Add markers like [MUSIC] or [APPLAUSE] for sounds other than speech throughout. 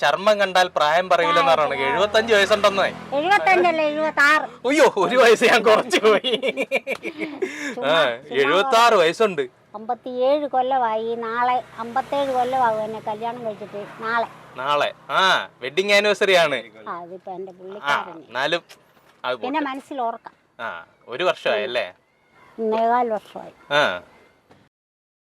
ചർമ്മം കണ്ടാൽ പ്രായം പറയില്ലെന്ന് പറയണത് എഴുപത്തഞ്ച് വയസ്സുണ്ടെന്നേ. എഴുപത്തഞ്ചല്ല എഴുപത്തി ആറ് അയ്യോ ഒരു വയസ്സ് ഞാൻ കുറച്ചു പോയി. ആ എഴുപത്തി ആറ് വയസ്സുണ്ട്. അമ്പത്തിയേഴ് കൊല്ലമായി. നാളെ അമ്പത്തേഴ് കൊല്ലമാകും എന്നെ കല്യാണം കഴിച്ചിട്ട്. നാളെ. നാളെ. ആ വെഡിങ് ആനിവേഴ്സറി ആണ്. അതിപ്പോ എന്റെ പോട്ടെ. പിന്നെ മനസ്സിൽ ഓർക്കാം. ആ ഒരു വർഷമായി അല്ലേ ഒന്നേകാൽ വർഷമായി. ആ.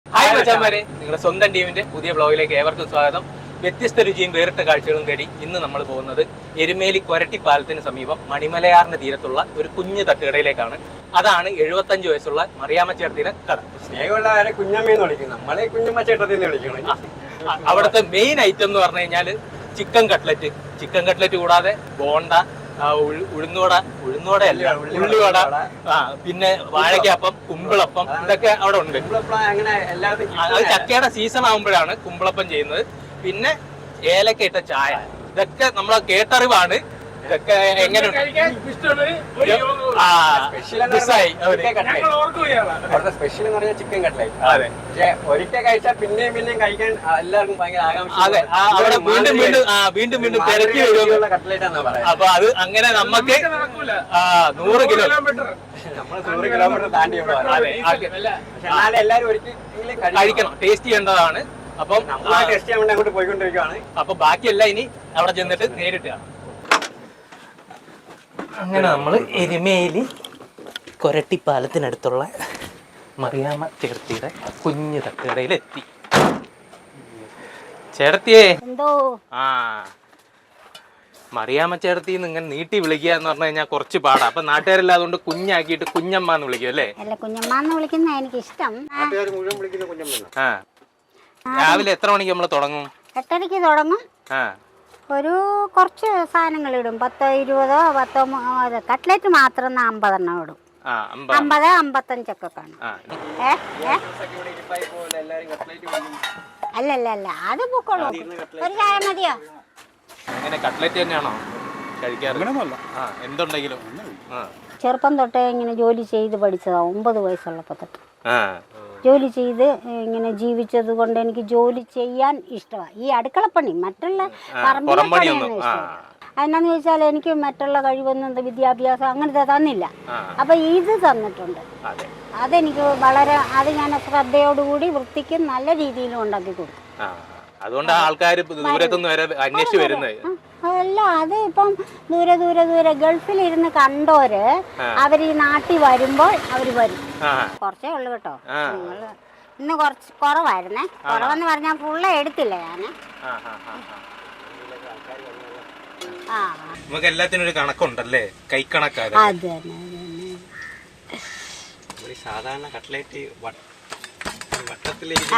ഹായ് മച്ചാന്മാരെ. നിങ്ങളുടെ സ്വന്തം ടീമിന്റെ പുതിയ ബ്ലോഗിലേക്ക് ഏവർക്കും സ്വാഗതം. വ്യത്യസ്ത രുചിയും വേറിട്ട കാഴ്ചകളും തേടി ഇന്ന് നമ്മൾ പോകുന്നത് എരുമേലി കൊരട്ടി പാലത്തിന് സമീപം മണിമലയാറിന്റെ തീരത്തുള്ള ഒരു കുഞ്ഞു തട്ടുകടയിലേക്കാണ്. അതാണ് എഴുപത്തഞ്ച് വയസ്സുള്ള മറിയാമ്മ ചേട്ടത്തിന്റെ കട. സ്നേഹമുള്ളവരെ കുഞ്ഞമ്മയെന്ന് വിളിക്കും നമ്മളെ കുഞ്ഞമ്മ ചേട്ടത്തിൽ വിളിക്കണം. അവിടുത്തെ മെയിൻ ഐറ്റം എന്ന് പറഞ്ഞു കഴിഞ്ഞാൽ ചിക്കൻ കട്ട്ലറ്റ്. ചിക്കൻ കട്ട്ലറ്റ് കൂടാതെ ബോണ്ട ഉഴുന്നോട ഉഴുന്നോടയല്ല ഉള്ളിവട ആ പിന്നെ വാഴയ്ക്കപ്പം കുമ്പിളപ്പം ഇതൊക്കെ അവിടെ ഉണ്ട്. അത് ചക്കയുടെ സീസൺ ആകുമ്പോഴാണ് കുമ്പിളപ്പം ചെയ്യുന്നത്. പിന്നെ ഏലക്ക ഇട്ട ചായ. ഇതൊക്കെ നമ്മളെ കേട്ടറിവാണ്. ഇതൊക്കെ എങ്ങനെ സ്പെഷ്യൽ എന്ന് പറഞ്ഞാൽ. Chicken cutlet. സ്പെഷ്യൽ എന്ന് പറഞ്ഞാൽ ചിക്കൻ കട്ട്ലേറ്റ് അതെ. പക്ഷെ ഒരിക്കൽ കഴിച്ചാൽ പിന്നെയും പിന്നെയും കഴിക്കാൻ എല്ലാവർക്കും ഭയങ്കര ആകാംക്ഷ അതെ. ആ, അവിടെ വീണ്ടും വീണ്ടും ആ വീണ്ടും വീണ്ടും തിരക്കി വരും. കട്ട്ലേറ്റ് എന്നാ പറയാം അപ്പൊ അത് അങ്ങനെ നമുക്ക് ആ നൂറ് കിലോ. നമ്മൾ നൂറ് കിലോമീറ്റർ താണ്ടി എല്ലാവരും ഒരിക്കലും കഴിക്കണം. ടേസ്റ്റ് ചെയ്യേണ്ടതാണ്. അപ്പം നമ്മൾ ടെസ്റ്റ് ചെയ്യാൻ വേണ്ടി അങ്ങോട്ട് പോയിക്കൊണ്ടിരിക്കുകയാണ് അപ്പൊ ബാക്കിയെല്ലാം ഇനി അവിടെ ചെന്നിട്ട് നേരിട്ട് അങ്ങനെ നമ്മൾ എരുമേലി കൊരട്ടിപ്പാലത്തിനടുത്തുള്ള മറിയാമ്മ ചേർത്തിയുടെ കുഞ്ഞു തട്ടുകടയിൽ എത്തി ചേർത്തിയേ എന്തോ? ആ. മറിയാമ്മ ചേർത്തി ഇങ്ങനെ നീട്ടി വിളിക്കുക എന്ന് പറഞ്ഞു കഴിഞ്ഞാൽ കുറച്ച് പാടാ. അപ്പൊ നാട്ടുകാരെല്ലാം അതുകൊണ്ട് കുഞ്ഞാക്കിയിട്ട് കുഞ്ഞമ്മ എന്ന് വിളിക്കും അല്ലേ? അല്ല കുഞ്ഞമ്മ എന്ന് വിളിക്കുന്ന എനിക്ക് ഇഷ്ടം ആ. രാവിലെ എത്ര മണിക്ക് നമ്മൾ തുടങ്ങും? എട്ടരയ്ക്ക് തുടങ്ങും. ആ. ഒരു കുറച്ച് സാധനങ്ങൾ ഇടും. പത്തോ ഇരുപതോ പത്തോ കട്ട്ലറ്റ് മാത്രം അമ്പതെണ്ണം ഇടും. അമ്പത്. അമ്പത്തഞ്ചൊക്കെ കാണും. അല്ല അല്ല അല്ല. അത് പൊക്കോളൂ. ഒരു ചായ മതിയോ? അങ്ങനെ കട്ട്ലറ്റ് തന്നെയാണോ എന്തുണ്ടെങ്കിലും. ആ. ചെറുപ്പം തൊട്ടേ ഇങ്ങനെ ജോലി ചെയ്ത് പഠിച്ചതാ. ഒമ്പത് വയസ്സുള്ളപ്പോ തൊട്ട്. ആ. ജോലി ചെയ്ത് ഇങ്ങനെ ജീവിച്ചത് കൊണ്ട് എനിക്ക് ജോലി ചെയ്യാൻ ഇഷ്ടമാണ് ഈ അടുക്കളപ്പണി മറ്റുള്ള പറമ്പിലെ അതെന്നാന്ന് ചോദിച്ചാൽ എനിക്ക് മറ്റുള്ള കഴിവൊന്നും വിദ്യാഭ്യാസം അങ്ങനത്തെ തന്നില്ല. അപ്പൊ ഇത് തന്നിട്ടുണ്ട്. അതെ. അതെനിക്ക് വളരെ അത് ഞാൻ ശ്രദ്ധയോടുകൂടി വൃത്തിക്കും നല്ല രീതിയിലും ഉണ്ടാക്കി കൊടുക്കും. അതുകൊണ്ട് ആൾക്കാർ ദൂരത്തുനിന്ന് വരെ അന്വേഷിച്ച് വരുന്നത്. അല്ല അത് ഇപ്പം ദൂരെ ദൂരെ ദൂരെ ഗൾഫിലിരുന്ന് കണ്ടോര് അവർ ഈ നാട്ടിൽ വരുമ്പോൾ അവർ വരും. കുറച്ചേ ഉള്ളു കേട്ടോ. നിങ്ങൾ ഇന്ന് കുറച്ച് കുറവായിരുന്നേ. കുറവെന്ന് പറഞ്ഞാൽ ഫുള്ള എടുത്തില്ല ഞാൻ ആ, ആ, ആ, ആ. ആ. നമുക്ക് എല്ലാത്തിനും ഒരു കണക്കുണ്ടല്ലേ? കൈക്കണക്കാര് അത് തന്നെ സാധാരണ കട്ട്ലേറ്റ് വട്ടത്തിലേക്ക്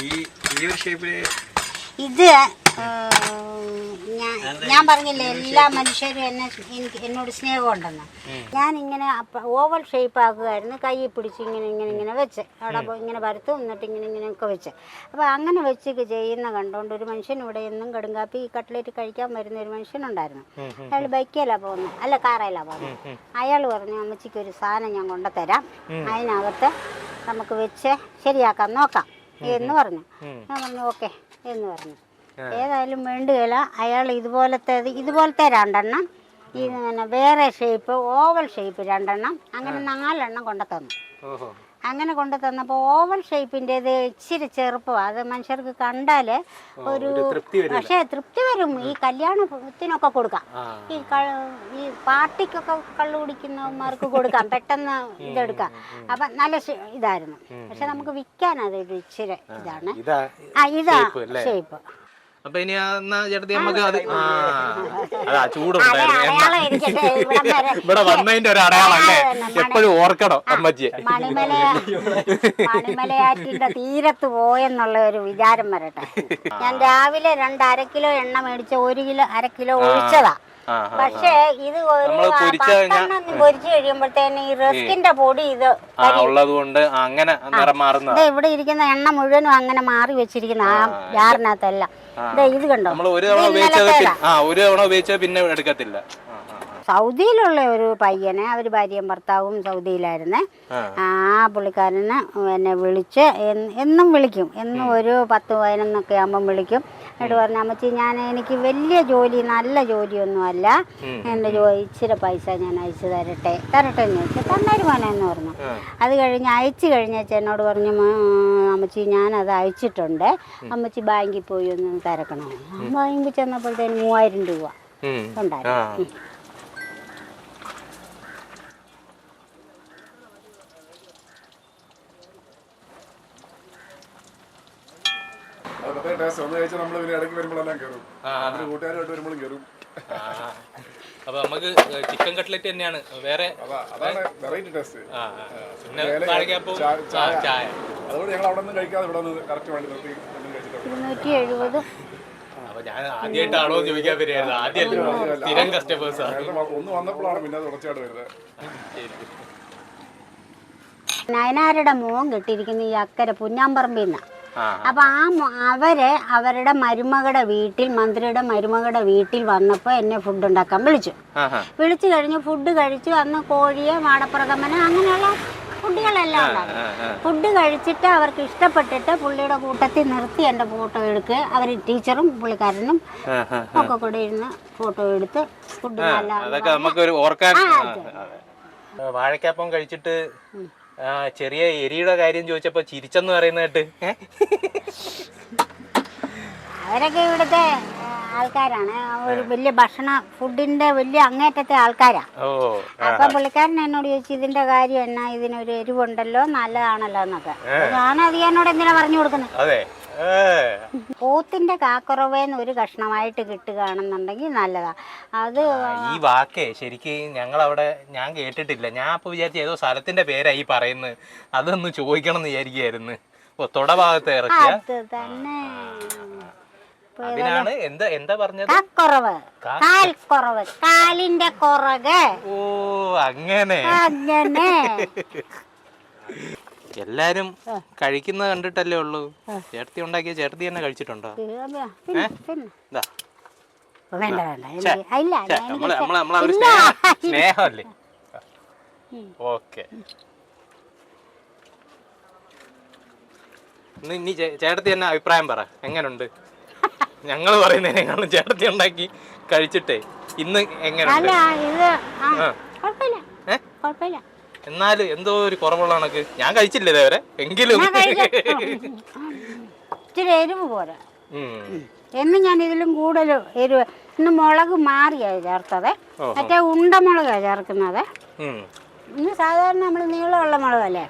ഈ ഈ ഒരു ഷേപ്പിൽ ഇത് ഞാൻ പറഞ്ഞില്ലേ എല്ലാ മനുഷ്യരും എന്നെ എനിക്ക് എന്നോട് സ്നേഹമുണ്ടെന്ന്. ഞാൻ ഇങ്ങനെ ഓവൽ ഷേപ്പ് ആക്കുകയായിരുന്നു കൈ പിടിച്ച് ഇങ്ങനെ ഇങ്ങനെ ഇങ്ങനെ വെച്ച്. അവിടെ ഇങ്ങനെ പരത്തും എന്നിട്ട് ഇങ്ങനെ ഇങ്ങനെയൊക്കെ വെച്ച്. അപ്പോൾ അങ്ങനെ വെച്ച് ചെയ്യുന്ന കണ്ടുകൊണ്ട് ഒരു മനുഷ്യൻ ഇവിടെ എന്നും കടുങ്കാപ്പി ഈ കട്ട്ലേറ്റ് കഴിക്കാൻ വരുന്ന ഒരു മനുഷ്യനുണ്ടായിരുന്നു. അയാൾ ബൈക്കിലാണ് പോകുന്നത് അല്ല കാറയിലാണ് പോകുന്നത് അയാൾ പറഞ്ഞു അമ്മച്ചിക്ക് ഒരു സാധനം ഞാൻ കൊണ്ടുതരാം അതിനകത്ത് നമുക്ക് വെച്ച് ശരിയാക്കാൻ നോക്കാം. എന്ന് പറഞ്ഞു. ഞാൻ പറഞ്ഞു ഓക്കെ എന്ന് പറഞ്ഞു. ഏതായാലും വേണ്ടുകയില്ല അയാൾ ഇതുപോലത്തെ ഇതുപോലത്തെ രണ്ടെണ്ണം ഈ വേറെ ഷേപ്പ് ഓവൽ ഷേപ്പ് രണ്ടെണ്ണം അങ്ങനെ നാലെണ്ണം കൊണ്ടു തന്നു അങ്ങനെ കൊണ്ട് തന്നപ്പോൾ ഓവൽ ഷേപ്പിന്റെത് ഇച്ചിരി ചെറുപ്പമാണ് അത് മനുഷ്യർക്ക് കണ്ടാൽ ഒരു പക്ഷേ തൃപ്തി വരും. ഈ കല്യാണത്തിനൊക്കെ കൊടുക്കാം. ഈ ഈ പാർട്ടിക്കൊക്കെ കള്ളു കുടിക്കുന്നവന്മാർക്ക് കൊടുക്കാം. പെട്ടെന്ന് ഇതെടുക്കാം. അപ്പം നല്ല ഇതായിരുന്നു. പക്ഷെ നമുക്ക് വിൽക്കാൻ അതൊരു ഇച്ചിരി ഇതാണ്. ഇതാ ആ ഇതാ? ഷേപ്പ് അപ്പൊ ഇനി എന്നാ ചേട്ടത്തി നമുക്ക് അത് ആ. അതാ ചൂടുണ്ടായിരുന്നു. ഇവിടം [LAUGHS] വന്നതിന്റെ ഒരു അടയാളം അല്ലേ? എപ്പോഴും ഓർക്കണം അമ്മച്ചിയെ. മലയാറ്റിന്റെ മണിമലയാറ്റിന്റെ തീരത്ത് പോയെന്നുള്ള ഒരു വിചാരം വരട്ടെ. ഞാൻ രാവിലെ രണ്ട് അര കിലോ എണ്ണ മേടിച്ച ഒരു കിലോ അര കിലോ ഒഴിച്ചതാ. പക്ഷേ ഇത് ഒരു പൊരിച്ച് കഴിയുമ്പോഴത്തേന് ഈ റസ്കിന്റെ പൊടി ഇത് ഉള്ളതുകൊണ്ട് അങ്ങനെ നിറം ഇവിടെ ഇരിക്കുന്ന എണ്ണ മുഴുവനും അങ്ങനെ മാറി വെച്ചിരിക്കുന്ന ആ ജാറിനകത്തെല്ലാം. ഇത് കണ്ടോ? നമ്മൾ ഒരു തവണ ഉപയോഗിച്ചത് പിന്നെ- ആ ഒരു തവണ ഉപയോഗിച്ചത് പിന്നെ എടുക്കത്തില്ല. സൗദിയിലുള്ള ഒരു പയ്യനെ അവർ ഭാര്യയും ഭർത്താവും സൗദിയിലായിരുന്നേ. ആ. പുള്ളിക്കാരനെ എന്നെ വിളിച്ച് എന്നും വിളിക്കും. എന്നും ഒരു പത്ത് പതിനൊന്നൊക്കെ ആകുമ്പം വിളിക്കും. എന്നിട്ട് പറഞ്ഞു അമ്മച്ചി ഞാൻ എനിക്ക് വലിയ ജോലി നല്ല ജോലിയൊന്നുമല്ല. എന്റെ ജോലി ഇച്ചിരി പൈസ ഞാൻ അയച്ചു തരട്ടെ തരട്ടെ എന്ന് ചോദിച്ചു തന്നൊരു മോനെന്ന് പറഞ്ഞു. അത് കഴിഞ്ഞ് അയച്ചു കഴിഞ്ഞാൽ എന്നോട് പറഞ്ഞു "മാ, അമ്മച്ചി ഞാനത് അയച്ചിട്ടുണ്ട്. അമ്മച്ചി ബാങ്കിൽ പോയി ഒന്ന് തിരക്കണം? ഞാൻ ബാങ്കിൽ ചെന്നപ്പോഴത്തേന് മൂവായിരം രൂപ. ഉണ്ടായിരുന്നു. അത് പ്രത്യേക ടേസ്റ്റ് ഒന്ന് കഴിച്ചാൽ നമ്മൾ പിന്നെ ഇടയ്ക്ക് വരുമ്പോഴെല്ലാം കയറും ആ. അവർ കൂട്ടുകാരുമായിട്ട് വരുമ്പോഴും കയറും ആ. അപ്പൊ നമുക്ക് ചിക്കൻ കട്ട്ലറ്റ് തന്നെയാണ്. വേറെ? വെറൈറ്റി ടേസ്റ്റ് അതുകൊണ്ട് ഞങ്ങൾ അവിടെ നിന്ന് കഴിക്കാതെ ഇവിടെ നിന്ന് കറക്റ്റ് വേണ്ടി നിർത്തി ഒന്നും കഴിച്ചിട്ട് ഇരുന്നൂറ്റി എഴുപത്. അപ്പൊ ഞാൻ ആദ്യമായിട്ടാണോ ചോദിക്കാൻ വരികയായിരുന്നു. ആദ്യം സ്ഥിരം കസ്റ്റമേഴ്സ് ഒന്ന് വന്നപ്പോഴാണ് പിന്നെ തുടർച്ചയായിട്ട് വരുന്നത്. നയനാരുടെ മോൻ കെട്ടിയിരിക്കുന്ന ഈ അക്കരെ ആ അപ്പൊ ആ അവർ അവരുടെ മരുമകളുടെ വീട്ടിൽ മന്ത്രിയുടെ മരുമകളുടെ വീട്ടിൽ വന്നപ്പോ എന്നെ ഫുഡ് ഉണ്ടാക്കാൻ വിളിച്ചു. വിളിച്ചു കഴിഞ്ഞു ഫുഡ് കഴിച്ചു അന്ന് കോഴിയെ മാടപ്രഥമന് അങ്ങനെയുള്ള ഫുഡുകളെല്ലാം ഉണ്ടാകും. ഫുഡ് കഴിച്ചിട്ട് അവർക്ക് ഇഷ്ടപ്പെട്ടിട്ട് പുള്ളിയുടെ കൂട്ടത്തിൽ നിർത്തി എന്റെ ഫോട്ടോ എടുക്കുക അവർ ടീച്ചറും പുള്ളിക്കാരനും. ഒക്കെ കൂടെ ഇരുന്ന് ഫോട്ടോ എടുത്ത് ഫുഡ് നല്ല. വാഴക്കാപ്പം കഴിച്ചിട്ട് ആ, ചെറിയ എരിയുടെ കാര്യം ചോദിച്ചപ്പോ ചിരിച്ചെന്ന് പറയുന്ന കേട്ട് ഏ? അവരൊക്കെ ഇവിടുത്തെ ആൾക്കാരാണ്. ഒരു വലിയ ഭക്ഷണ ഫുഡിന്റെ വലിയ അങ്ങേറ്റത്തെ ആൾക്കാരാ. ഓ അപ്പൊ പുള്ളിക്കാരൻ എന്നോട് ചോദിച്ചു ഇതിന്റെ കാര്യം എന്നാ? ഇതിനൊരു എരിവുണ്ടല്ലോ? നല്ലതാണല്ലോ എന്നൊക്കെ. ഞാനത് എന്നോട് എന്തിനാ പറഞ്ഞു കൊടുക്കുന്നത്. പോത്തിന്റെ കാക്കുറവേന്ന് ഒരു കഷ്ണമായിട്ട് കിട്ടുകയാണെന്നുണ്ടെങ്കിൽ നല്ലതാ. അത് ഈ വാക്കേ ശരിക്ക് ഞങ്ങൾ അവിടെ ഞാൻ കേട്ടിട്ടില്ല. ഞാൻ അപ്പൊ വിചാരിച്ച ഏതോ സ്ഥലത്തിന്റെ പേരായി പറയുന്നത്. അതൊന്ന് ചോദിക്കണം എന്ന് വിചാരിക്കായിരുന്നു ഓ തൊട ഭാഗത്തെ ഇറക്കിയ? അത് തന്നെ. അതിനാണ് എന്താ എന്താ പറഞ്ഞത്? കാക്കുറവ്. കാ- കാൽ കുറവ് കാലിന്റെ കുറക്. ഓ അങ്ങനെ. അങ്ങനെ. [LAUGHS] എല്ലാരും കഴിക്കുന്നത് കണ്ടിട്ടല്ലേ ഉള്ളൂ. ചേട്ടത്തി ഉണ്ടാക്കിയ ചേട്ടത്തി തന്നെ കഴിച്ചിട്ടുണ്ടോ? സ്നേഹമല്ലേ? ഓക്കെ. ഇനി ചേട്ടത്തി തന്നെ അഭിപ്രായം പറ. എങ്ങനുണ്ട്? ഞങ്ങൾ പറയുന്നതിനേക്കാളും ചേട്ടത്തി ഉണ്ടാക്കി കഴിച്ചിട്ടേ. ഇന്ന് എങ്ങനുണ്ട്? എന്നാലും എന്തോ ഒരു കുറവുള്ള കണക്ക്. ഞാൻ കഴിച്ചില്ല ഇതേവരെ എങ്കിലും. ഇച്ചിരി എരിവ് പോരാ. എന്നും ഞാൻ ഇതിലും കൂടുതൽ എരിവ്. ഇന്ന് മുളക് മാറിയാണ് ചേർത്തത്. മറ്റേ ഉണ്ടമുളകാണ് ചേർക്കുന്നത്. ഇന്ന് സാധാരണ നമ്മൾ നീളമുള്ള മുളകല്ലേ?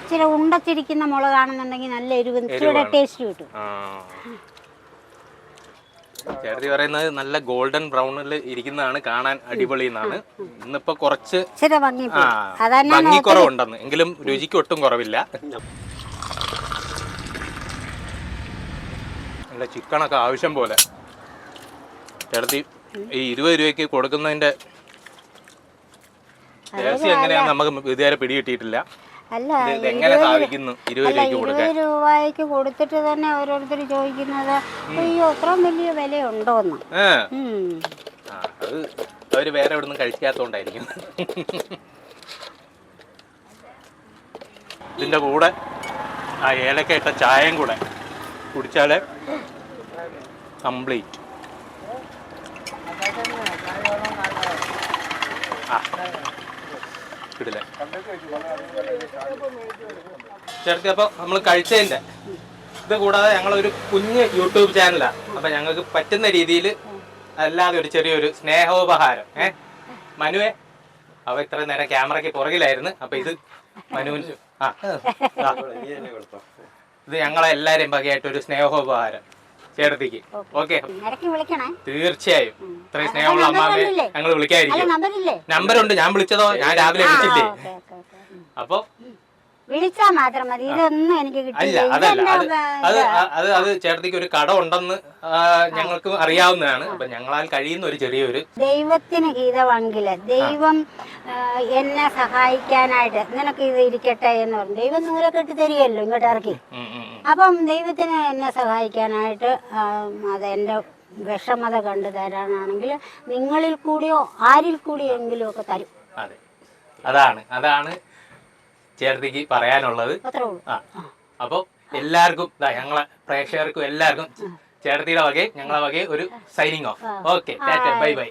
ഇച്ചിരി ഉണ്ടച്ചിരിക്കുന്ന മുളകാണെന്നുണ്ടെങ്കിൽ നല്ല എരിവ് ഇച്ചിരി ടേസ്റ്റ് കിട്ടും. ചേട്ടത്തി പറയുന്നത് നല്ല ഗോൾഡൻ ബ്രൗണിൽ ഇരിക്കുന്നതാണ് കാണാൻ അടിപൊളി എന്നാണ്. ഇന്നിപ്പോ കുറച്ച് ഭംഗി കുറവുണ്ടെന്ന്. എങ്കിലും രുചിക്ക് ഒട്ടും കുറവില്ല. നല്ല ചിക്കണൊക്കെ ആവശ്യം പോലെ. ചേട്ടത്തി ഈ ഇരുപത് രൂപയ്ക്ക് കൊടുക്കുന്നതിന്റെ രഹസ്യം എങ്ങനെയാന്ന് നമുക്ക് ഇതുവരെ പിടികിട്ടിയിട്ടില്ല. അല്ല എങ്ങനെ സാധിക്കുന്നു? ഇരുപത് രൂപയ്ക്ക് കൊടുത്തിട്ട് തന്നെ ഓരോരുത്തർ ചോദിക്കുന്നത് അയ്യോ അത്രയും വലിയ വിലയുണ്ടോന്ന്? അത് അവർ വേറെ എവിടെ നിന്നും കഴിക്കാത്തോണ്ടായിരിക്കും. ഇതിന്റെ കൂടെ ആ ഏലക്ക ഇട്ട ചായയും കൂടെ കുടിച്ചാലേ കംപ്ലീറ്റ്. ആ. കിടില അപ്പോൾ നമ്മൾ കഴിച്ചതിന്റെ ഇത് കൂടാതെ ഞങ്ങളൊരു കുഞ്ഞ് യൂട്യൂബ് ചാനലാണ് അപ്പൊ ഞങ്ങൾക്ക് പറ്റുന്ന രീതിയിൽ അല്ലാതെ ഒരു ചെറിയൊരു സ്നേഹോപഹാരം. ഏ? മനുവേ അവ ഇത്ര നേരം ക്യാമറയ്ക്ക് പുറകിലായിരുന്നു. അപ്പൊ ഇത് മനുവിന് ആ. ഇത് ഞങ്ങളെ എല്ലാരെയും ഒരു സ്നേഹോപഹാരം. ചേട്ടത്തിക്ക്. ഓക്കെ. തീർച്ചയായും. ഇത്രയും സ്നേഹമുള്ള നമ്പറില്ലേ? ഞങ്ങൾ വിളിക്കാതിരിക്കും. നമ്പർ നമ്പറുണ്ട്. ഞാൻ വിളിച്ചതോ? ഞാൻ രാവിലെ വിളിച്ചില്ലേ? അപ്പൊ? വിളിച്ചാ മാത്രം മതി. ഇതൊന്നും എനിക്ക് അല്ല അതല്ല. അത് അത് അത് ചേട്ടത്തിക്ക് ഒരു കട ഉണ്ടെന്ന് ഞങ്ങൾക്ക് അറിയാവുന്നതാണ്. അപ്പൊ ഞങ്ങളാൽ കഴിയുന്ന ഒരു ചെറിയൊരു ദൈവത്തിന് ഗീതമാണെങ്കിൽ ദൈവം എന്നെ സഹായിക്കാനായിട്ട് നിനക്ക് ഇത് ഇരിക്കട്ടെ എന്ന് പറഞ്ഞു. ദൈവം നൂലൊക്കെ കെട്ടി തരികയല്ലോ ഇങ്ങോട്ട് ഇറക്കി. അപ്പം ദൈവത്തിന് എന്നെ സഹായിക്കാനായിട്ട് അത് എന്റെ വിഷമത കണ്ടു തരാനാണെങ്കിൽ നിങ്ങളിൽ കൂടിയോ ആരിൽ കൂടിയോ എങ്കിലും ഒക്കെ തരും. അതെ. അതാണ് അതാണ് ചേർത്തിക്ക് പറയാനുള്ളത്. ആ. അപ്പോൾ എല്ലാവർക്കും ഞങ്ങളെ പ്രേക്ഷകർക്കും എല്ലാവർക്കും ചേർത്തിയുടെ വകയും ഞങ്ങളെ വകയും ഒരു signing off okay bye bye.